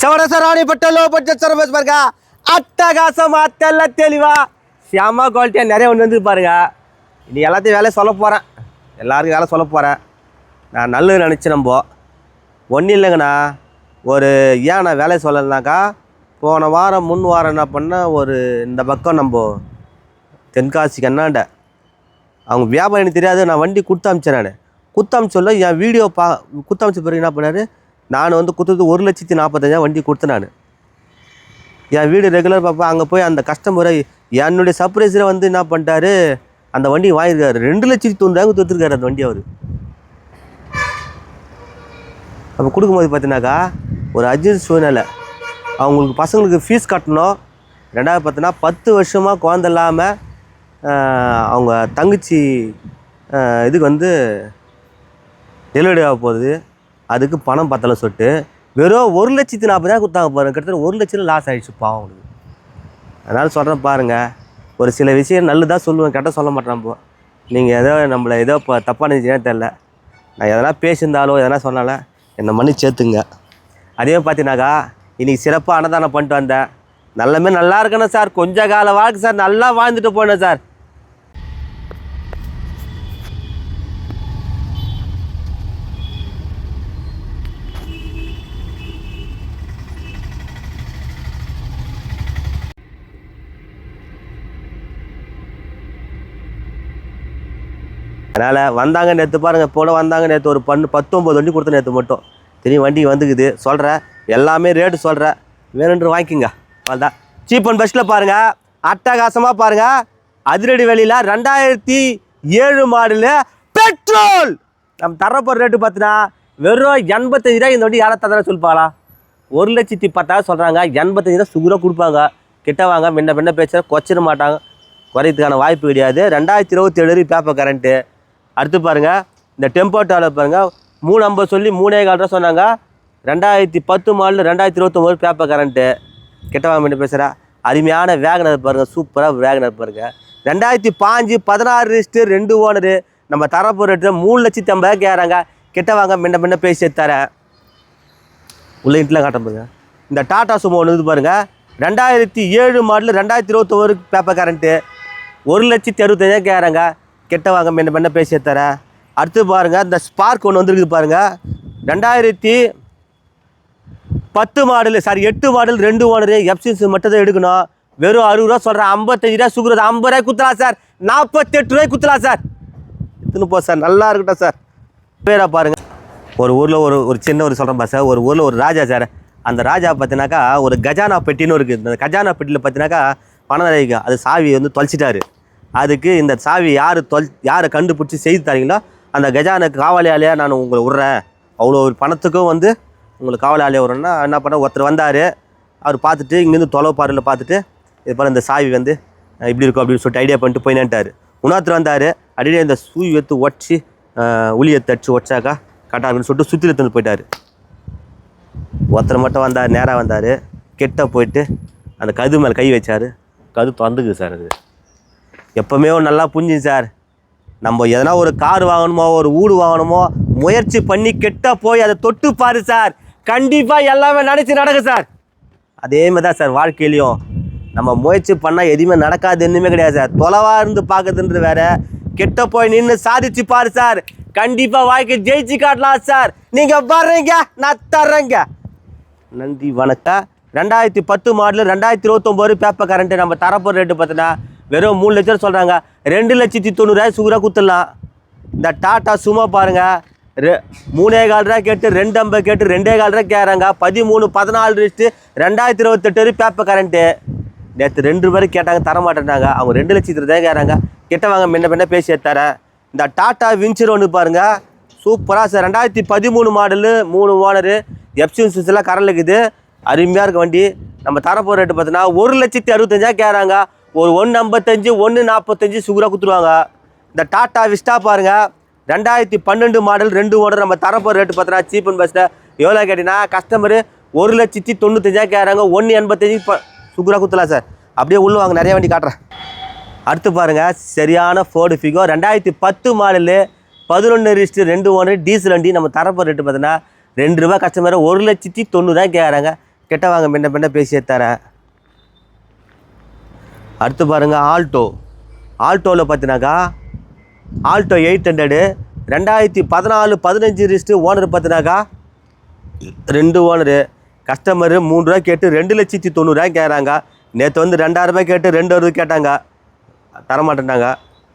சவரச ராணிப்பட்ட low budget service பாருங்க. அட்டகாசமா தெல்ல தெளிவா. செம குவாலிட்டியாக நிறைய ஒன்று வந்து பாருங்க. இனி எல்லாத்தையும் வேலையை சொல்ல போகிறேன் எல்லாருக்கும் வேலை சொல்ல போகிறேன் நான் நல்லது நினச்சி நம்ப ஒன்றும் இல்லைங்கண்ணா. ஒரு ஏன் நான் வேலையை சொல்லலைனாக்கா போன வாரம் முன் வாரம் என்ன பண்ணேன் ஒரு இந்த பக்கம் நம்ம தென்காசி கண்ணாண்ட அவங்க வியாபாரம் எனக்கு தெரியாது. நான் வண்டி கொடுத்து அமிச்சேன் நான். குத்தாமிச்சொல்ல என் வீடியோ பா குத்தாமிச்ச பிறகு என்ன பண்ணார்? நான் வந்து கொடுத்தது ஒரு லட்சத்தி நாற்பத்தஞ்சாயிரம் வண்டி கொடுத்தேன் நான். என் வீடு ரெகுலர் பார்ப்பேன் அங்கே போய் அந்த கஸ்டமரை என்னுடைய சர்ப்ரைஸில் வந்து என்ன பண்ணிட்டாரு அந்த வண்டி வாங்கியிருக்காரு. ரெண்டு லட்சத்தி தொண்ணூறாயிரம் கொடுத்துருக்காரு அந்த வண்டி அவர். அப்போ கொடுக்கும்போது பார்த்தீங்கன்னாக்கா ஒரு அர்ஜென்ட் சூழ்நிலை. அவங்களுக்கு பசங்களுக்கு ஃபீஸ் கட்டணும். ரெண்டாவது பார்த்தோன்னா பத்து வருஷமாக குழந்த இல்லாமல் அவங்க தங்கச்சி இதுக்கு வந்து டெலிவரி ஆக போகுது. அதுக்கு பணம் பத்தலை சொல்லிட்டு வெறும் ஒரு லட்சத்தி நாற்பதாயிரம் கொடுத்தாங்க பாருங்கள் கிட்டத்தட்ட ஒரு லட்சம் லாஸ் ஆகிடுச்சு பாவம் அவங்களுக்கு. அதனால் சொல்கிறேன் பாருங்கள் ஒரு சில விஷயம் நல்லதாக சொல்லுவேன் கெட்ட சொல்ல மாட்டேன் போ நீங்கள் ஏதோ நம்மளை ஏதோ இப்போ தப்பாக நினச்சிங்கன்னா தெரில நான் எதனா பேசியிருந்தாலோ எதனா சொன்னால என்னை மன்னி சேர்த்துங்க. அதே பார்த்தீங்கன்னாக்கா இன்றைக்கி சிறப்பாக அன்னதானம் பண்ணிட்டு வந்தேன். நல்லமே நல்லா இருக்கணும் சார். கொஞ்ச கால வாழ்க்கை சார். நல்லா வாழ்ந்துட்டு போனேன் சார். அதனால் வந்தாங்க நேற்று பாருங்கள் போல வந்தாங்க நேற்று ஒரு பன்னு பத்தொம்பது வண்டி கொடுத்த நேற்று மட்டும். தெரியும் வண்டி வந்துக்குது. சொல்கிறேன் எல்லாமே ரேட்டு சொல்கிறேன் வேணுன்ற வாங்கிக்கோங்க அவ்வளோதான் சீப் அண்ட் பெஸ்ட்டில் பாருங்கள் அட்டகாசமாக பாருங்கள் அதிரடி வெளியில் ரெண்டாயிரத்தி ஏழு மாடலு பெட்ரோல் நம்ம தரப்போகிற ரேட்டு பார்த்தீங்கன்னா வெறும் எண்பத்தஞ்சு ரூபா இந்த வண்டி யாரை தந்தா சொல்லுப்பாளா ஒரு லட்சத்தி பத்தாயிரம் சொல்கிறாங்க எண்பத்தஞ்சு ரூபா சுகுராக கொடுப்பாங்க. கிட்ட வாங்க முன்ன பின்ன பேச்ச குறைச்சிட மாட்டாங்க. குறையத்துக்கான வாய்ப்பு கிடையாது. ரெண்டாயிரத்தி இருபத்தி ஏழு பேப்பர் கரண்ட்டு அடுத்து பாருங்கள் இந்த டெம்போ டாவில் பாருங்கள் மூணு ஐம்பது சொல்லி மூணே கால் ரூபா சொன்னாங்க. ரெண்டாயிரத்தி பத்து மாடல் ரெண்டாயிரத்தி இருபத்தொம்போது பேப்பர் கரண்ட்டு கிட்ட வாங்க பேசுகிறேன் அருமையான வேகனர் பாருங்கள் சூப்பராக வேகனர் பாருங்கள் ரெண்டாயிரத்தி பாஞ்சு பதினாறு ரிஜிஸ்டர் ரெண்டு ஓனரு நம்ம தரப்பு ரேட்டு மூணு லட்சத்தி ஐம்பதாயிரம் கேட்குறாங்க கிட்ட வாங்க முன்ன முன்ன பேசி தரேன் உள்ள இன்ட்ல காட்ட பாருங்க. இந்த டாடா சுமோ ஒன்று இது பாருங்கள் ரெண்டாயிரத்தி ஏழு மாடல் ரெண்டாயிரத்தி இருபத்தொரு பேப்பர் கரண்ட்டு ஒரு லட்சத்தி அறுபத்தஞ்சாயிரம் கேட்குறாங்க கெட்ட வாங்க என்ன பண்ண பேசி தரேன் அடுத்து பாருங்கள் இந்த ஸ்பார்க் ஒன்று வந்துருக்குது பாருங்கள் ரெண்டாயிரத்தி பத்து மாடல் சாரி எட்டு மாடல் ரெண்டு ஓனரு எப்சின்ஸ் மட்டும் தான் எடுக்கணும். வெறும் அறுபது ரூபா சொல்கிறேன் ஐம்பத்தஞ்சு ரூபா சுகுறது ஐம்பது ரூபாய் குத்தலாம் சார். நாற்பத்தெட்டு ரூபாய் குத்தலாம் சார். எடுத்துன்னு போ சார் நல்லா இருக்கட்டும் சார். பேரா பாருங்கள் ஒரு ஊரில் ஒரு ஒரு சின்ன ஒரு சொல்கிறேன் சார். ஒரு ஊரில் ஒரு ராஜா சார். அந்த ராஜா பார்த்தினாக்கா ஒரு கஜானா பெட்டின்னு இருக்குது. இந்த கஜானா பெட்டியில் பார்த்தினாக்கா பணம் நிறைய அது சாவி வந்து தொலைச்சிட்டாரு. அதுக்கு இந்த சாவி யார் தொல் யாரை கண்டுபிடிச்சி செய்து தரீங்களோ அந்த கஜானுக்கு காவலாளியாக நான் உங்களை விட்றேன். அவ்வளோ ஒரு பணத்துக்கும் வந்து உங்களுக்கு காவலாளியாக விட்றேன்னா என்ன பண்ண ஒருத்தர் வந்தார். அவர் பார்த்துட்டு இங்கேருந்து தொலை பார்வையில் பார்த்துட்டு இது போல் இந்த சாவி வந்து இப்படி இருக்கும் அப்படின்னு சொல்லிட்டு ஐடியா பண்ணிட்டு போயினான்ட்டார். இன்னொருத்தர் வந்தார். அடியே இந்த சூய் எடுத்து உடச்சி உளியை தச்சு உடச்சாக்கா கரெக்டாக அப்படின்னு சொல்லிட்டு சுற்றி எடுத்துட்டு போயிட்டார். ஒருத்தர் மட்டும் வந்தார் நேராக வந்தார். கெட்ட போயிட்டு அந்த கது மேலே கை வச்சார். கது திறந்துக்குது சார் அது. எப்போவுமே ஒரு நல்லா புரிஞ்சுது சார். நம்ம எதனா ஒரு கார் வாங்கணுமோ ஒரு வீடு வாங்கணுமோ முயற்சி பண்ணி கெட்ட போய் அதை தொட்டு பாரு சார். கண்டிப்பாக எல்லாமே நினச்சி நடக்கும் சார். அதே மாதிரி தான் சார் வாழ்க்கையிலையும். நம்ம முயற்சி பண்ணால் எதுவுமே நடக்காது என்னமே கிடையாது சார். தொலைவாக இருந்து பார்க்குறதுன்றது வேற. கெட்ட போய் நின்று சாதிச்சு பாரு சார். கண்டிப்பாக வாழ்க்கை ஜெயிச்சு காட்டலாம் சார். நீங்கள் வர்றீங்க நான் தர்றேங்க. நன்றி வணக்கம். ரெண்டாயிரத்தி பத்து மாடல் ரெண்டாயிரத்தி இருபத்தொம்போது பேப்பர் கரண்ட்டு நம்ம தரப்போகிற ரேட்டு பார்த்தீங்கன்னா வெறும் மூணு லட்சம் சொல்கிறாங்க ரெண்டு லட்சத்தி தொண்ணூறாயிரம் சூராக கொடுத்துடலாம். இந்த டாட்டா சும்மா பாருங்கள் ரெ மூணே கால் ரூபா கேட்டு ரெண்டு ஐம்பது கேட்டு ரெண்டே கால் ரூபா கேட்குறாங்க பதிமூணு பதினாலு லிஸ்ட்டு ரெண்டாயிரத்தி இருபத்தெட்டு வரை பேப்பர் கரண்ட்டு நேற்று ரெண்டு ரூபாய் கேட்டாங்க தர மாட்டேன்னாங்க அவங்க ரெண்டு லட்சத்தி தான் கேட்குறாங்க கிட்ட வாங்க முன்ன பின்ன பேசி தரேன் இந்த டாட்டா வின்ச்சர் ஒன்று பாருங்கள் சூப்பராக சார். ரெண்டாயிரத்தி பதிமூணு மாடலு மூணு ஓனரு எப்சின்சஸ் எல்லாம் கரண்ட் இருக்குது. அருமையாக இருக்க வண்டி. நம்ம தரப்போகிற ரேட்டு பார்த்தீங்கன்னா ஒரு லட்சத்தி அறுபத்தஞ்சா கேட்குறாங்க ஒரு ஒன்று ஐம்பத்தஞ்சு ஒன்று நாற்பத்தஞ்சு சுகுராக கொடுத்துருவாங்க. இந்த டாட்டா விஸ்டா பாருங்கள் ரெண்டாயிரத்தி பன்னெண்டு மாடல் ரெண்டு ஓடர் நம்ம தரப்போகிற ரேட்டு பார்த்தோன்னா சீப் அண்ட் பெஸ்ட்டில் எவ்வளோ கேட்டிங்கன்னா கஸ்டமரு ஒரு லட்சத்தி தொண்ணூத்தஞ்சா கேட்குறாங்க. ஒன்று எண்பத்தஞ்சு இப்போ சுகுராக கொடுத்துலாம் சார். அப்படியே உள்ள வாங்க நிறைய வண்டி காட்டுறேன். அடுத்து பாருங்கள் சரியான ஃபோர்டு ஃபிகோ ரெண்டாயிரத்தி பத்து மாடலு பதினொன்று ரிஸ்ட்டு ரெண்டு ஓனர் டீசல் வண்டி நம்ம தரப்போகிற ரேட்டு பார்த்தோன்னா ரெண்டு ரூபா கஸ்டமர் ஒரு லட்சத்தி தொண்ணூறுரூவா கேட்குறாங்க. கெட்ட வாங்க முன்ன பின்ன பேசியே தரேன். அடுத்து பாருங்க ஆல்டோ. ஆல்டோவில் பார்த்தினாக்கா ஆல்டோ எயிட் ஹண்ட்ரடு ரெண்டாயிரத்தி பதினாலு பதினஞ்சு ரிஸ்ட்டு ஓனர் பார்த்தினாக்கா ரெண்டு ஓனரு. கஸ்டமரு மூணு ரூபா கேட்டு ரெண்டு லட்சத்தி தொண்ணூறுரூவா கேட்குறாங்க நேற்று வந்து ரெண்டாயிரம் ரூபாய் கேட்டு ரெண்டு அறுபது கேட்டாங்க. தரமாட்டேன்டாங்க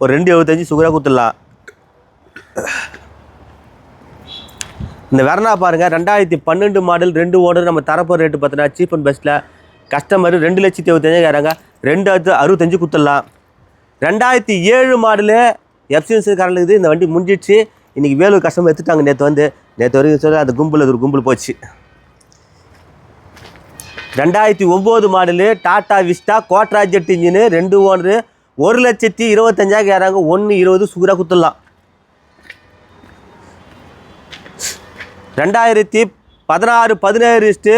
ஒரு ரெண்டு எழுபத்தஞ்சி சுகராக கொடுத்துடலாம். இந்த வெர்னா பாருங்கள் ரெண்டாயிரத்தி பன்னெண்டு மாடல் ரெண்டு ஓனர் நம்ம தரப்போகிற ரேட்டு பார்த்தீங்கன்னா சீப் அண்ட் பெஸ்ட்டில் கஸ்டமர் ரெண்டு லட்சத்தி இருபத்தஞ்சு கேட்குறாங்க. ரெண்டு அறுபத்தஞ்சு கொடுத்துடலாம். ரெண்டாயிரத்தி ஏழு மாடலு எஃப்சிஎன்சி காரில் இந்த வண்டி முடிஞ்சிடுச்சு. இன்றைக்கி வேலூர் கஸ்டமர் எடுத்துட்டாங்க நேற்று வந்து. நேற்று வரைக்கும் சொல்லி அது கும்பல் ஒரு கும்பல் போச்சு. ரெண்டாயிரத்தி ஒம்பது model Tata Vista Quadrajet engine ரெண்டு ஓனரு ஒரு லட்சத்தி இருபத்தஞ்சாயிரம் கேட்குறாங்க. ஒன்று இருபது சுகராக குத்துடலாம் ரெண்டாயிரத்தி பதினாறு பதினேழு இஸ்ட்டு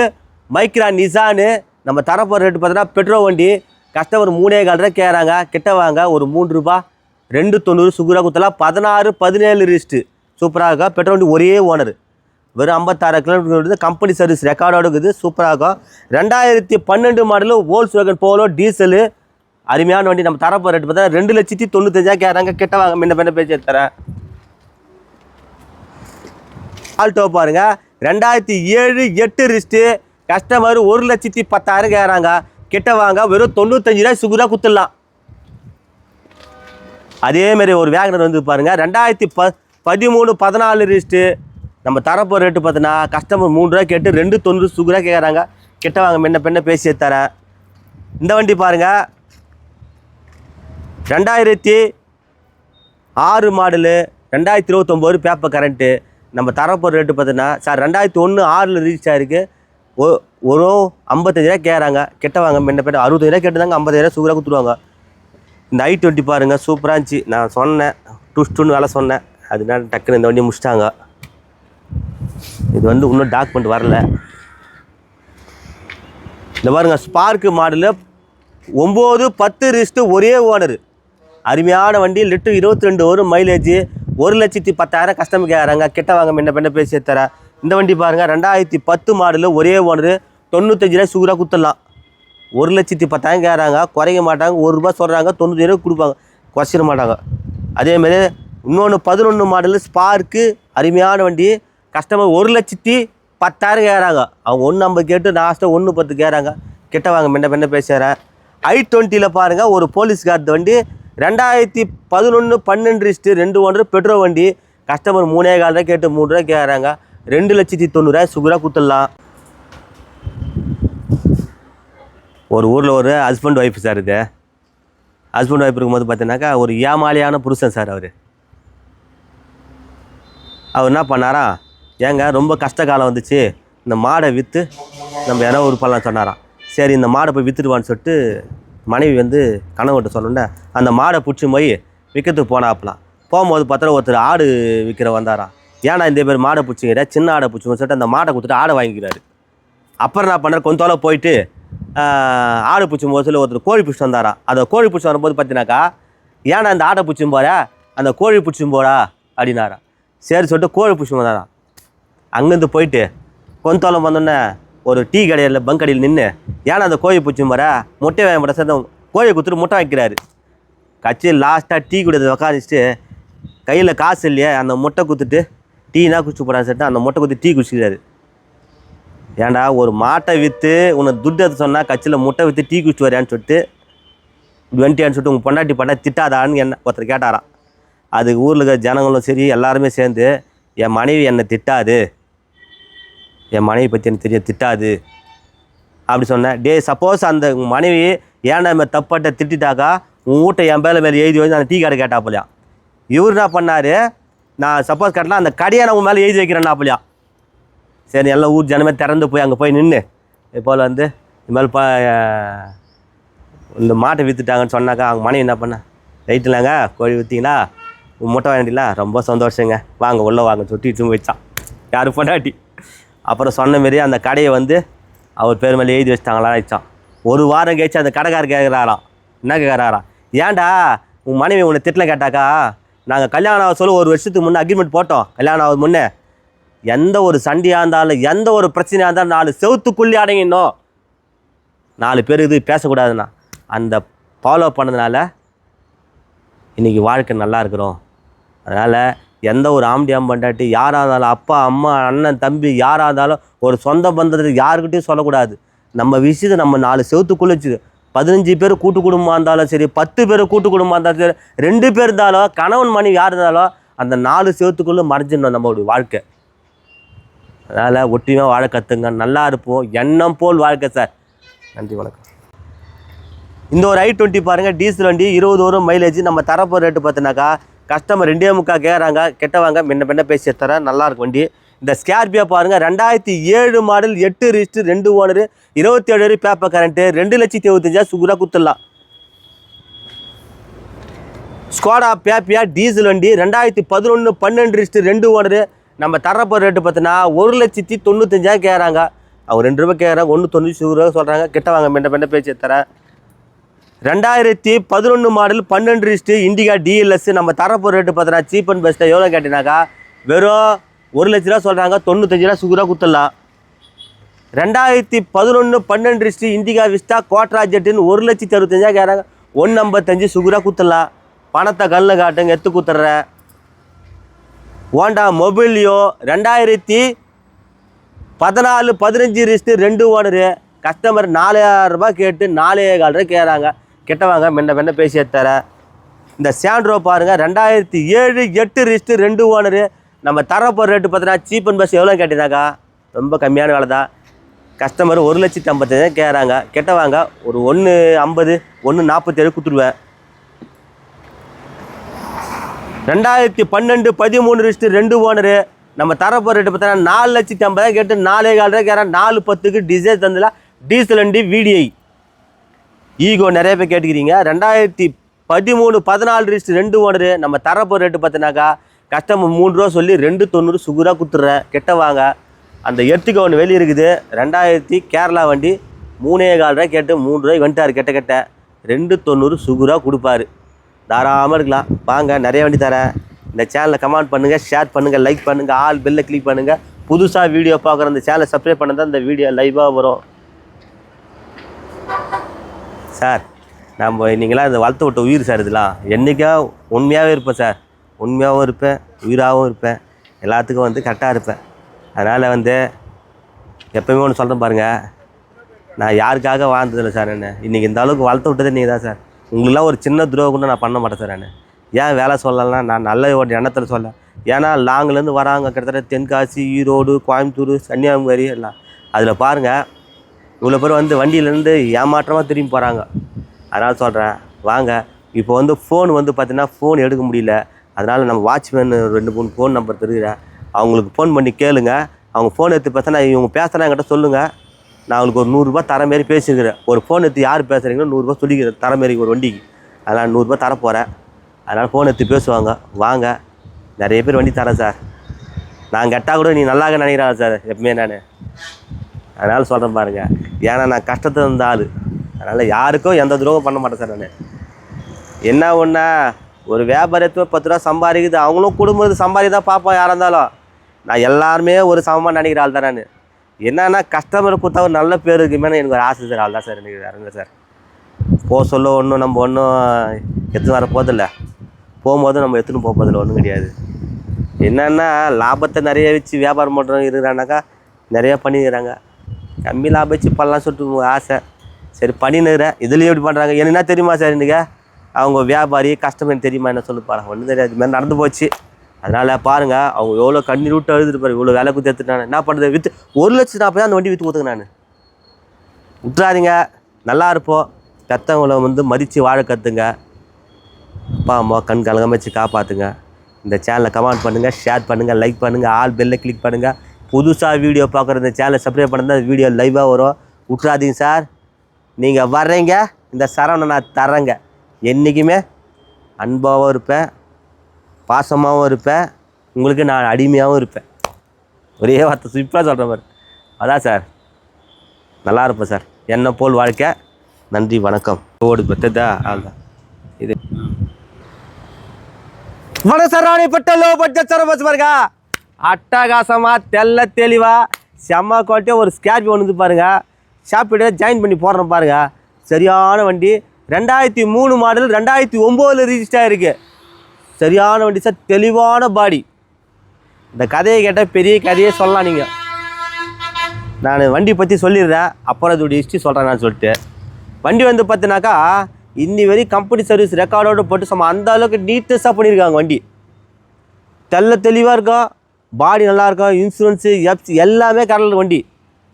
மைக்ரா நிசானு நம்ம தரப்போகிற ரேட்டு பார்த்தோன்னா பெட்ரோல் வண்டி கஸ்டமர் மூணே கால் ரூபா கேட்குறாங்க. கிட்ட வாங்க ஒரு மூணு ரூபா ரெண்டு தொண்ணூறு சுகுரா குத்தலாம் பதினாறு பதினேழு ரிஸ்ட்டு சூப்பராக இருக்கும் பெட்ரோல் வண்டி ஒரே ஓனர் வெறும் ஐம்பத்தாறு கிலோமீட்டர் கம்பெனி சர்வீஸ் ரெக்கார்டோடு இருக்குது. சூப்பராக இருக்கும் ரெண்டாயிரத்தி பன்னெண்டு model Volkswagen Polo diesel அருமையான வண்டி. நம்ம தரப்போ ரேட்டு பார்த்தா ரெண்டு லட்சத்தி தொண்ணூத்தஞ்சா கேட்குறாங்க. கிட்ட வாங்க முன்ன பின்ன பேச்சு தரேன் ஆல்டோ பாருங்க. ரெண்டாயிரத்தி ஏழு எட்டு ரிஸ்ட்டு கஸ்டமர் ஒரு லட்சத்தி பத்தாயிரம் கேட்குறாங்க கிட்ட வாங்க வெறும் தொண்ணூத்தஞ்சு ரூபாய் சுகுராக குத்துடலாம். அதேமாரி ஒரு வேகனர் வந்து பாருங்கள் ரெண்டாயிரத்தி ப பதிமூணு பதினாலு ரிஸ்ட்டு நம்ம தரப்போ ரேட்டு பார்த்தோன்னா கஸ்டமர் மூணு ரூபா கேட்டு ரெண்டு தொண்ணூறு சுகுராக கேட்குறாங்க கிட்ட வாங்க முன்ன பின்ன பேசி தரேன் இந்த வண்டி பாருங்க. ரெண்டாயிரத்தி ஆறு மாடலு ரெண்டாயிரத்தி இருபத்தொம்போது பேப்பர் கரண்ட்டு நம்ம தரப்போ ரேட்டு பார்த்தோன்னா சார் ரெண்டாயிரத்தி ஒன்று ஆறில் ரீச் ஆயிருக்கு. ஒரு ஐம்பத்தஞ்சாயிரம் கேட்குறாங்க. கெட்ட வாங்க முன்ன பேர் அறுபத்தஞ்சாயிரம் கேட்டுதாங்க ஐம்பதாயிரம் சூப்பராக கொடுத்துருவாங்க. இந்த ஐ டுவெண்ட்டி பாருங்கள் சூப்பராக இருந்துச்சு. நான் சொன்னேன் டுஸ்ட்டுன்னு வேலை சொன்னேன். அதனால டக்குன்னு இந்த வண்டியை முடிச்சிட்டாங்க. இது வந்து இன்னும் டாக்குமெண்ட் வரல. இந்த பாருங்க ஸ்பார்க்கு மாடலு ஒம்பது பத்து ரிஸ்ட்டு ஒரே ஓனர் அருமையான வண்டி லிட்டர் இருபத்தி ரெண்டு வரும் மைலேஜ் ஒரு லட்சத்தி பத்தாயிரம் கஸ்டமர் கேட்குறாங்க. கிட்ட வாங்க முன்ன பின்ன பேசி தரேன் இந்த வண்டி பாருங்கள் ரெண்டாயிரத்தி பத்து மாடலு ஒரே ஓனர் தொண்ணூத்தஞ்சு ரூபாய் சுகராக குத்துடலாம். ஒரு லட்சத்தி பத்தாயிரம் கேட்குறாங்க குறைக்க மாட்டாங்க ஒரு ரூபா சொல்கிறாங்க தொண்ணூற்றி ரூபா கொடுப்பாங்க. குறைச்சிட மாட்டாங்க. அதேமாரி இன்னொன்று பதினொன்று மாடலு ஸ்பார்க்கு அருமையான வண்டி. கஸ்டமர் ஒரு லட்சத்தி பத்தாயிரம் கேட்குறாங்க. அவங்க ஒன்று ஐம்பது கேட்டு லாஸ்ட்டாக ஒன்று பத்து கேட்குறாங்க. கிட்ட வாங்க முன்ன பின்ன பேசுகிறேன் ஐ டுவெண்ட்டியில் பாருங்கள் ஒரு போலீஸ் வண்டி. ரெண்டாயிரத்தி பதினொன்று பன்னெண்டு ரிஸ்ட்டு ரெண்டு ஒன்று பெட்ரோல் வண்டி. கஸ்டமர் மூணே கால் ரூபா கேட்டு மூணு ரூபா கேட்குறாங்க. ரெண்டு லட்சத்தி தொண்ணூறுரூவா சுகராக கொடுத்துடலாம். ஒரு ஊரில் ஒரு ஹஸ்பண்ட் ஒய்ஃப் சார் இது. ஹஸ்பண்ட் ஒய்ஃப் இருக்கும்போது பார்த்தீங்கன்னாக்கா ஒரு ஏமாளியான புருஷன் சார் அவர். அவர் என்ன பண்ணாரா? ஏங்க ரொம்ப கஷ்ட காலம் வந்துச்சு. இந்த மாடை விற்று நம்ம இடம் பழம் சொன்னாராம். சரி இந்த மாடை போய் விற்றுடுவான்னு சொல்லிட்டு மனைவி வந்து கணவன்கிட்ட சொன்னோன்னே அந்த மாடை பிடிச்சி போய் விற்கிறதுக்கு போனாப்பலாம் போகும்போது பார்த்தா ஒருத்தர் ஆடு விற்கிற வந்தாராம். ஏன்னா இந்த பேர் மாடை பிடிச்சிங்கிற? சின்ன ஆடை பிடிச்சிங்கன்னு சொல்லிட்டு அந்த மாடை கொடுத்துட்டு ஆடை வாங்கிக்கிறாரு. அப்புறம் நான் பண்ணுறேன் கொஞ்ச தொலை போயிட்டு ஆடு பிடிச்சும் போது சொல்லி ஒருத்தர் கோழி பிடிச்சி வந்தாரா? அந்த கோழி பிடிச்சி வரும்போது பார்த்தீங்கன்னாக்கா ஏன்னா அந்த ஆடை பிடிச்சும் போற? அந்த கோழி பிடிச்சும் போடா அப்படின்னாரா. சரி சொல்லிட்டு கோழி பிடிச்சி வந்தாராம் அங்கேருந்து போயிட்டு கொஞ்ச தொலை வந்தோடனே ஒரு டீ கடையில் பங்க் கடையில் நின்று ஏன்னா அந்த கோழி பிடிச்சும் போற? முட்டை வாங்க மாட்டேன் சேர்ந்து கோழியை கொடுத்துட்டு முட்டை வைக்கிறாரு கட்சி லாஸ்ட்டாக டீ குடியதை உக்காந்துச்சிட்டு கையில் காசு இல்லையே அந்த முட்டை கொடுத்துட்டு டீனா குடிச்சு போடான்னு சொல்லிட்டு அந்த முட்டை குத்தி டீ குடிச்சிக்கிறாரு. ஏன்டா ஒரு மாட்டை விற்று உனக்கு துட்டு எடுத்து சொன்னால் கட்சியில் முட்டை விற்று டீ குடிச்சு வரையான்னு சொல்லிட்டு வெண்டியான்னு சொல்லிட்டு உங்கள் பொண்டாட்டி பண்ண திட்டாதான்னு என்ன ஒருத்தர் கேட்டாராம். அதுக்கு ஊரில் இருக்கிற ஜனங்களும் சரி எல்லாருமே சேர்ந்து என் மனைவி என்னை திட்டாது. என் மனைவி பற்றி எனக்கு தெரிய திட்டாது. அப்படி சொன்னேன். டே சப்போஸ் அந்த மனைவி ஏன்டா நம்ம தப்பாட்ட திட்டிட்டாக்கா உன் வீட்டை என் பேரில் மேலே எழுதி வந்து அந்த டீ கடை கேட்டாப்பலையா இவர் என்ன பண்ணார்? நான் சப்போஸ் கட்டலாம் அந்த கடையை நான் உன் மேலே எழுதி வைக்கிறேன்னாப்பலையா சரி எல்லாம் ஊர் ஜனமே திறந்து போய் அங்கே போய் நின்று இப்போல வந்து இது மாதிரி பா இந்த மாட்டை விற்றுட்டாங்கன்னு சொன்னாக்கா அவங்க மனைவி என்ன பண்ண ரைட்டுலாங்க கோழி விற்றீங்களா முட்டை வாங்கிட்டீங்களா? ரொம்ப சந்தோஷங்க. வாங்க உள்ளே வாங்க சுட்டி வச்சும் வச்சான். யாரும் பொண்டாட்டி? அப்புறம் சொன்ன மாரி அந்த கடையை வந்து அவர் பேர் மேலே எழுதி வச்சிட்டாங்களா வச்சான். ஒரு வாரம் கழிச்சு அந்த கடைக்காரர் கேட்குறாராம் என்ன கேட்குறாராம் ஏன்டா உன் மனைவி உன்னை திட்டில் கேட்டாக்கா? நாங்கள் கல்யாணம் ஆக சொல்ல ஒரு வருஷத்துக்கு முன்னே அக்ரிமெண்ட் போட்டோம். கல்யாணம் ஆகுது முன்னே. எந்த ஒரு சண்டையாக இருந்தாலும் எந்த ஒரு பிரச்சனையாக இருந்தாலும் நாலு செவுத்துக்குள்ளே அடங்கிடணும். நாலு பேர் இது பேசக்கூடாதுண்ணா. அந்த ஃபாலோ பண்ணதுனால இன்றைக்கி வாழ்க்கை நல்லா இருக்கிறோம். அதனால் எந்த ஒரு ஆம்படியாம் பண்டாட்டி யாராக இருந்தாலும் அப்பா அம்மா அண்ணன் தம்பி யாராக இருந்தாலும் ஒரு சொந்த பந்தத்துக்கு யாருக்கிட்டையும் சொல்லக்கூடாது. நம்ம விஷயத்தை நம்ம நாலு செவத்துக்குள்ளே வச்சு பதினஞ்சு பேர் கூட்டு குடும்பமாக இருந்தாலும் சரி பத்து பேர் கூட்டு குடும்பமாக இருந்தாலும் சரி ரெண்டு பேர் இருந்தாலும் கணவன் மனைவி யார் இருந்தாலும் அந்த நாலு சேர்த்துக்குள்ளே மறைஞ்சிடணும் நம்மளுடைய வாழ்க்கை. அதனால் ஒற்றுமையாக வாழ கற்றுங்க நல்லா இருப்போம். எண்ணம் போல் வாழ்க்கை சார். நன்றி வணக்கம். இந்த ஒரு ஐ டுவெண்ட்டி பாருங்கள் டீசல் வண்டி இருபது வரும் மைலேஜ் நம்ம தரப்போ ரேட்டு பார்த்தினாக்கா கஸ்டமர் ரெண்டே முக்கா கேட்குறாங்க கெட்டவாங்க முன்ன பின்ன பேசி தரேன் நல்லா இருக்கும் வண்டி. இந்த ஸ்கார்பியோ பாருங்கள் ரெண்டாயிரத்தி ஏழு மாடல் எட்டு ரிஸ்ட்டு ரெண்டு ஓனரு இருபத்தி ஏழு வரை பேப்பர் கரண்ட்டு ரெண்டு லட்சத்தி இருபத்தஞ்சா சுகுராக குத்துடலாம். ஸ்கோடா பேப்பியா டீசல் வண்டி ரெண்டாயிரத்தி பதினொன்று பன்னெண்டு ரிஸ்ட்டு ரெண்டு ஓனரு நம்ம தரப்போ ரேட்டு பார்த்தீங்கன்னா ஒரு லட்சத்தி தொண்ணூத்தஞ்சாயிரம் கேட்குறாங்க அவங்க ரெண்டு ரூபாய் கேட்குறாங்க ஒன்று தொண்ணூற்றி ரூபா சொல்கிறாங்க கிட்ட வாங்க மெண்ட மெண்ட பேச்சு தரேன். ரெண்டாயிரத்தி பதினொன்று மாடல் பன்னெண்டு ரிஸ்ட்டு இண்டிகா டிஎல்எஸ் நம்ம தரப்போ ரேட்டு பார்த்தோன்னா சீப் அண்ட் பெஸ்ட்டாக எவ்வளோ கேட்டினாக்கா வெறும் ஒரு லட்ச ரூபா சொல்கிறாங்க தொண்ணூத்தஞ்சு ரூபா சுகுராக குத்துடலாம் ரெண்டாயிரத்தி பதினொன்று பன்னெண்டு ரிஸ்ட்டு இண்டிகா விஸ்டா கோட்ரா ஜெட்டுன்னு ஒரு லட்சத்தி அறுபத்தஞ்சா கேட்குறாங்க ஒன்று ஐம்பத்தஞ்சு சுகுராக குத்துடலாம் பணத்தை கல்லில் காட்டுங்க எத்து குத்துறேன் ஹோண்டா மொபைலியோ ரெண்டாயிரத்தி பதினாலு பதினஞ்சு ரிஸ்ட்டு ரெண்டு ஓனரு. கஸ்டமர் நாலாயிரரூபா கேட்டு நாலே கால் ரூபா கேட்குறாங்க. கெட்டவாங்க மென்ன மென்ன பேசி தரேன் இந்த சாண்ட்ரோ பாருங்கள் ரெண்டாயிரத்தி ஏழு எட்டு ரிஸ்ட்டு ரெண்டு ஓனரு. நம்ம தரப்போகிற ரேட்டு பார்த்தீங்கன்னா சீப் அண்ட் பஸ் எவ்வளோ கேட்டீங்கன்னாக்கா ரொம்ப கம்மியான வேலை தான் கஸ்டமர் ஒரு லட்சத்தி ஐம்பத்தஞ்சு கேட்குறாங்க. கெட்டவாங்க ஒரு ஒன்று ஐம்பது ஒன்று நாற்பத்தேழு கொடுத்துருவேன். ரெண்டாயிரத்தி பன்னெண்டு பதிமூணு ரிஸ்ட்டு ரெண்டு ஓனரு நம்ம தரப்போகிற ரேட்டு பார்த்தீங்கன்னா நாலு லட்சத்தி ஐம்பதாயிரம் கேட்டு நாலே கால் ரூபா கேட்குறேன் நாலு பத்துக்கு டிசைல் தந்தல டீசல் வண்டி விடிஐ ஈகோ நிறைய பேர் கேட்டுக்கிறீங்க. ரெண்டாயிரத்தி பதிமூணு பதினாலு ரிஸ்ட் ரெண்டு ஓனரு நம்ம தரப்போகிற ரேட்டு பார்த்தினாக்கா கஸ்டமர் மூணு ரூபா சொல்லி ரெண்டு தொண்ணூறு சுகுராக கொடுத்துட்றேன் கெட்ட வாங்க. அந்த எட்டுக்கு ஒன்று வெளியே இருக்குது. ரெண்டாயிரத்தி கேரளா வண்டி மூணே கால் ரூபாய் கேட்டு மூணு ரூபாய் வந்துட்டார் கெட்ட கெட்ட. ரெண்டு தொண்ணூறு சுகுராக கொடுப்பாரு. தாராளமாக இருக்கலாம் வாங்க நிறைய வண்டி தரேன். இந்த சேனலை கமெண்ட் பண்ணுங்கள் ஷேர் பண்ணுங்கள் லைக் பண்ணுங்கள் ஆல் பெல்லை கிளிக் பண்ணுங்கள் புதுசாக வீடியோ பார்க்குற அந்த சேனலை சப்ஸ்கிரைப் பண்ண தான் இந்த வீடியோ லைவாக வரும். சார் நம்ம நீங்களாம் இந்த வளர்த்து விட்ட உயிர் சார் இதெல்லாம். என்றைக்கா உண்மையாகவே இருப்பேன் சார். உண்மையாகவும் இருப்பேன் உயிராகவும் இருப்பேன் எல்லாத்துக்கும் வந்து கரெக்டாக இருப்பேன். அதனால் வந்து எப்போயுமே ஒன்று சொல்கிறேன் பாருங்கள் நான் யாருக்காக வாழ்ந்ததில்லை சார் என்ன இன்றைக்கி இந்த அளவுக்கு வளர்த்து விட்டதே நீங்கள் தான் சார். உங்களுக்குலாம் ஒரு சின்ன துரோகம் கூட நான் பண்ண மாட்டேன் சார் நான். ஏன் வேலை சொல்லலாம் நான் நல்ல ஒரு எண்ணத்தில் சொல்ல ஏன்னா லாங்கிலேருந்து வராங்க கிட்டத்தட்ட தென்காசி ஈரோடு கோயம்புத்தூர் கன்னியாகுமரி எல்லாம். அதில் பாருங்கள் இவ்வளோ பேர் வந்து வண்டியிலேருந்து ஏமாற்றமாக திரும்பி போகிறாங்க அதனால் சொல்கிறேன் வாங்க இப்போ வந்து ஃபோன் வந்து பார்த்தீங்கன்னா ஃபோன் எடுக்க முடியல. அதனால் நம்ம வாட்ச்மேன் ரெண்டு மூணு ஃபோன் நம்பர் தருகிறேன். அவங்களுக்கு ஃபோன் பண்ணி கேளுங்க. அவங்க ஃபோன் எடுத்து பேசினா இவங்க பேசுகிறேன் என்கிட்ட சொல்லுங்கள் நான் அவங்களுக்கு ஒரு நூறுரூபா தர மாரி பேசியிருக்கிறேன். ஒரு ஃபோன் எடுத்து யார் பேசுகிறீங்களோ நூறுரூவா சொல்லிக்கிறேன். தர மாரி ஒரு வண்டிக்கு. அதனால் நூறுரூபா தர போகிறேன் அதனால் ஃபோன் எடுத்து பேசுவாங்க. வாங்க. நிறைய பேர் வண்டி தரேன் சார். நான் கெட்டால் கூட நீ நல்லாக நினைக்கிறேன் சார் எப்பவுமே நான். அதனால் சொல்கிறேன் பாருங்கள் ஏன்னா நான் கஷ்டத்தில் இருந்த ஆள். அதனால் யாருக்கும் எந்த துரோகம் பண்ண மாட்டேன் சார் நான். என்ன ஒன்றா ஒரு வியாபாரத்தை பத்து ரூபா சம்பாதிக்குது அவங்களும் குடும்பத்தை சம்பாதி தான் பார்ப்போம் யாராக இருந்தாலும். நான் எல்லாருமே ஒரு சமமாக நினைக்கிற ஆள் தான் நான். என்னன்னா கஸ்டமர் கொடுத்தா ஒரு நல்ல பேர் இருக்குமே எனக்கு ஒரு ஆசை சார் ஆள் தான் சார் எனக்கு வேறு சார். போக சொல்ல ஒன்றும் நம்ம ஒன்றும் எடுத்துன்னு வர போதில்ல போகும்போது நம்ம எடுத்துன்னு போக போதில்ல ஒன்றும் கிடையாது. என்னென்னா லாபத்தை நிறைய வச்சு வியாபாரம் பண்ணுறவங்க இருக்கிறானாக்கா நிறைய பண்ணிக்கிறாங்க. கம்மி லாபம் வச்சு பண்ணலாம் சொல்லிட்டு ஆசை. சரி பண்ணினுக்கிறேன் இதுலேயும் எப்படி பண்ணுறாங்க எனக்கு என்ன தெரியுமா சார் இன்றைக்கி அவங்க வியாபாரி கஸ்டமர் தெரியுமா என்ன சொல்லு பாருங்க ஒன்றும் தெரியாது. இது மாதிரி நடந்து போச்சு. அதனால் பாருங்கள் அவங்க எவ்வளோ கண்ணீர் விட்டு எழுதிட்டு பாரு இவ்வளோ வேலை குத்தி நான். என்ன பண்ணுறது விற்று ஒரு லட்சம் நாற்பது அந்த வண்டி விற்று கொடுத்துங்க நான். விட்றாதீங்க நல்லா இருப்போம். பெற்றவங்கள வந்து மதித்து வாழ கற்றுங்க அப்பா அம்மா கண் கலங்காம வச்சு காப்பாற்றுங்க இந்த சேனலை கமெண்ட் பண்ணுங்கள் ஷேர் பண்ணுங்கள் லைக் பண்ணுங்கள் ஆல் பெல்லை கிளிக் பண்ணுங்கள் புதுசாக வீடியோ பார்க்குற இந்த சேனலை சப்ஸ்கிரைப் பண்ணுறது வீடியோ லைவாக வரும். விட்றாதீங்க சார். நீங்கள் வர்றீங்க இந்த சரவணை நான் தரேங்க. என்றைக்குமே அன்பாகவும் இருப்பேன் பாசமாகவும் இருப்பேன் உங்களுக்கு நான் அடிமையாகவும் இருப்பேன். ஒரே வார்த்தை சிம்பிளாக சொல்கிற மாதிரி அதான் சார். நல்லா இருப்பேன் சார். என்னை போல் வாழ்க்கை. நன்றி வணக்கம். ஓடு பெற்றதா அவ்வளோதான் இது. வணக்கம் sir low budget sir bus பாருங்க. அட்டகாசமாக தெல்ல தெளிவாக செம்ம குவாலிட்டியாக ஒரு ஸ்கேர்பி ஒன்று வந்து பாருங்க. ஷாப்பிட ஜாயின் பண்ணி போடுறேன் பாருங்கள் சரியான வண்டி. ரெண்டாயிரத்தி மூணு மாடல் ரெண்டாயிரத்தி ஒம்போதில் ரிஜிஸ்டர் ஆகிருக்கு சரியான வண்டி சார் தெளிவான பாடி இந்த கதையை கேட்டால் பெரிய கதையே சொல்லலாம் நீங்கள் நான் வண்டி பற்றி சொல்லிடுறேன். அப்புறம் அதோடைய ஹிஸ்ட்ரி சொல்கிறேன் நான் சொல்லிட்டு. வண்டி வந்து பார்த்தினாக்கா இன்னி வரை கம்பெனி சர்வீஸ் ரெக்கார்டோடு போட்டு சும்மா அந்த அளவுக்கு நீட்னஸாக பண்ணியிருக்காங்க வண்டி. தெள்ள தெளிவாக இருக்கும் பாடி நல்லாயிருக்கும் இன்சூரன்ஸு எப்ஸ் எல்லாமே கரல் வண்டி.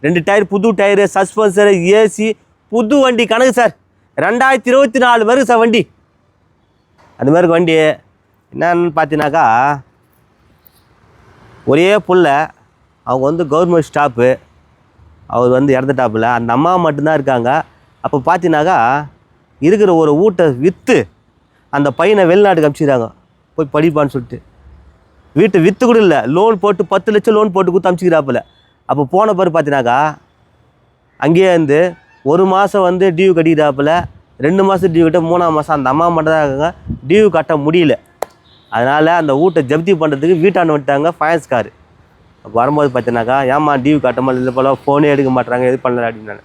ரெண்டு டயர் புது டயரு சஸ்பென்சரு ஏசி புது வண்டி கணக்கு சார். ரெண்டாயிரத்தி இருபத்தி நாலு பேருக்கு சார் வண்டி. அந்த மாதிரி வண்டி. என்னன்னு பார்த்தீங்கன்னாக்கா ஒரே புள்ள அவங்க வந்து கவர்மெண்ட் ஸ்டாப்பு அவர் வந்து இறந்துட்டாப்புல. அந்த அம்மா மட்டும்தான் இருக்காங்க. அப்போ பார்த்தீங்கன்னாக்கா இருக்கிற ஒரு வீட்டை விற்று அந்த பையனை வெளிநாட்டுக்கு அனுப்பிச்சிடுறாங்க போய் படிப்பான்னு சொல்லிட்டு. வீட்டை விற்று கூட இல்லை. லோன் போட்டு பத்து லட்சம் லோன் போட்டு கொடுத்து அனுப்பிச்சிக்கிறாப்புல அப்போ போன பிறகு பார்த்தீங்கன்னாக்கா அங்கேயே இருந்து ஒரு மாதம் வந்து டியூ கட்டிக்கிட்டாப்புல ரெண்டு மாதம் டியூ கட்ட மூணாம் மாதம் அந்த அம்மா மட்டும் தான் இருக்காங்க. டியூ கட்ட முடியல. அதனால் அந்த வீட்டை ஜப்தி பண்ணுறதுக்கு வீட்டாண்டு வந்துட்டாங்க ஃபைனான்ஸ் காரு. அப்போ வரும்போது பார்த்தீங்கன்னாக்கா ஏம்மா டியூ கட்ட முடியல இல்லை போல ஃபோனே எடுக்க மாட்டுறாங்க எது பண்ணல அப்படின்னு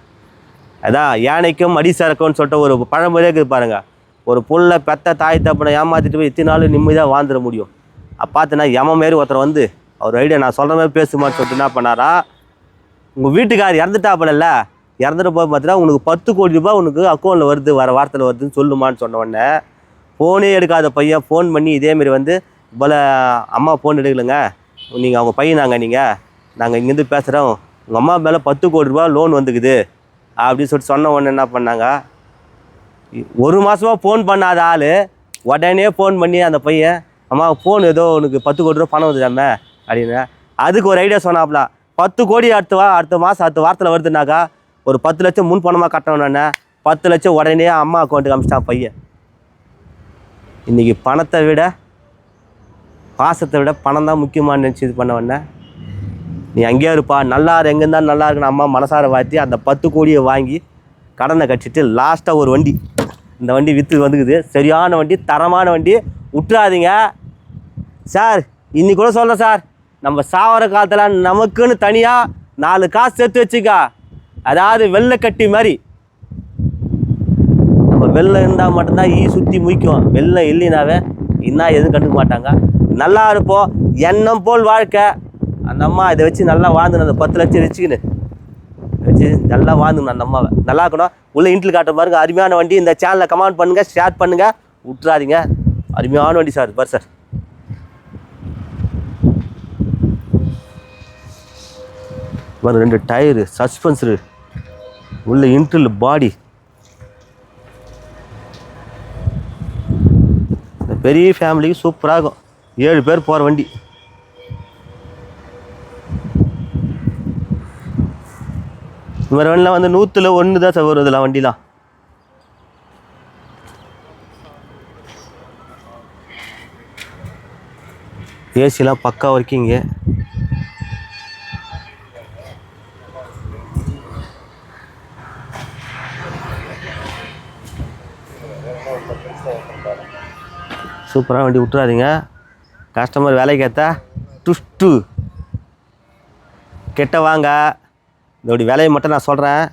அதான் யானைக்கும் அடி சரக்கும்னு சொல்லிட்டு ஒரு பழமொழியே இருக்குது பாருங்க. ஒரு புள்ளை பெத்த தாய் தப்பனை ஏமாற்றிட்டு போய் இத்தனை நாள் நிம்மதியாக வாழ்ந்துட முடியும். அப்போ பார்த்தீங்கன்னா எம மாரி ஒருத்தர் வந்து அவர் ஐடியா நான் சொல்கிற மாதிரி பேசுமான்னு சொல்லிட்டு என்ன பண்ணாரா உங்கள் வீட்டுக்கார் இறந்துட்டாப்புல இறந்துட்டு போய் பார்த்தீங்கன்னா உனக்கு பத்து கோடி ரூபாய் உனக்கு அக்கௌண்ட்டில் வருது வர வாரத்தில் வருதுன்னு சொல்லுமான்னு சொன்ன உடனே ஃபோனே எடுக்காத பையன் ஃபோன் பண்ணி இதேமாரி வந்து போல் அம்மா ஃபோன் எடுக்கலைங்க. நீங்கள் அவங்க பையன் நாங்கள் நீங்கள் நாங்கள் இங்கேருந்து பேசுகிறோம் உங்கள் அம்மா மேலே பத்து கோடி ரூபா லோன் வந்துக்குது. அப்படின்னு சொல்லிட்டு சொன்ன உடனே என்ன பண்ணாங்க? ஒரு மாதமாக ஃபோன் பண்ணாத ஆள். உடனே ஃபோன் பண்ணி அந்த பையன் அம்மா ஃபோன் ஏதோ உனக்கு பத்து கோடி ரூபா பணம் வந்துடாம அப்படின்னு. அதுக்கு ஒரு ஐடியா சொன்னாப்ல. பத்து கோடி அடுத்த வா அடுத்த மாதம் அடுத்த வாரத்தில் வருதுனாக்கா ஒரு பத்து லட்சம் முன் பணமாக கட்டணும்னே பத்து லட்சம் உடனே அம்மா அக்கௌண்ட்டுக்கு அமிச்சிட்டான் பையன். இன்றைக்கி பணத்தை விட பாசத்தை விட பணம் தான் முக்கியமானு நினச்சி இது பண்ண உடனே நீ அங்கேயே இருப்பா. நல்லா எங்கேருந்தா நல்லா இருக்குன்னு அம்மா மனசார வாத்தி அந்த பத்து கோடியை வாங்கி கடனை கட்டிட்டு லாஸ்ட்டாக ஒரு வண்டி. இந்த வண்டி விற்று வந்துக்குது. சரியான வண்டி தரமான வண்டி. விட்டுறாதீங்க சார் இன்னி கூட சொல்கிறேன் சார். நம்ம சாவர காலத்தில் நமக்குன்னு தனியாக நாலு காசு சேர்த்து வச்சுக்கா. அதாவது வெள்ளைக்கட்டி மாதிரி. நம்ம வெள்ளம் இருந்தால் மட்டும்தான் ஈ சுற்றி முய்க்கும் வெள்ளம் இல்லைனாவே இன்னும் எதுவும் கண்டுக்க மாட்டாங்க. நல்லா இருப்போம். எண்ணம் போல் வாழ்க்கை. அந்த அம்மா இதை வச்சு நல்லா வாழ்ந்துன்னு அந்த பத்து லட்சம் வச்சுக்கின்னு. வச்சு நல்லா வாழ்ந்துக்கணும் அந்த அம்மாவை. நல்லா இருக்கணும். உள்ளே இன்ட்ரில் காட்ட பாருங்க. அருமையான வண்டி. இந்த சேனலில் கமெண்ட் பண்ணுங்கள் ஷேர் பண்ணுங்கள் விட்றாதீங்க அருமையான வண்டி சார் பார் சார் பாரு ரெண்டு டயரு சஸ்பென்சரு உள்ள இன்ட்ரில் பாடி இந்த பெரிய ஃபேமிலிக்கு சூப்பராக இருக்கும். ஏழு பேர் போகிற வண்டி. இந்த மாதிரி வண்டிலாம் வந்து நூற்றில் ஒன்று தான் சார் வரும் இதெல்லாம் வண்டிலாம். ஏசிலாம் பக்கா ஒர்க்கிங்கு சூப்பராக வண்டி விட்டுறாதீங்க. கஸ்டமர் வேலைக்கு ஏற்ற டுஷ்டு கெட்ட வாங்க. இதோடைய விலையை மட்டும் நான் சொல்கிறேன்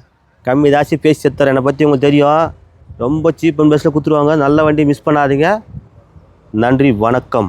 கம்மி தாசி பேசி செத்துறேன். என்னை பற்றி உங்களுக்கு தெரியும். ரொம்ப சீப் அண்ட் பெஸ்ட்டில் கொடுத்துருவாங்க. நல்ல வண்டி மிஸ் பண்ணாதீங்க. நன்றி வணக்கம்.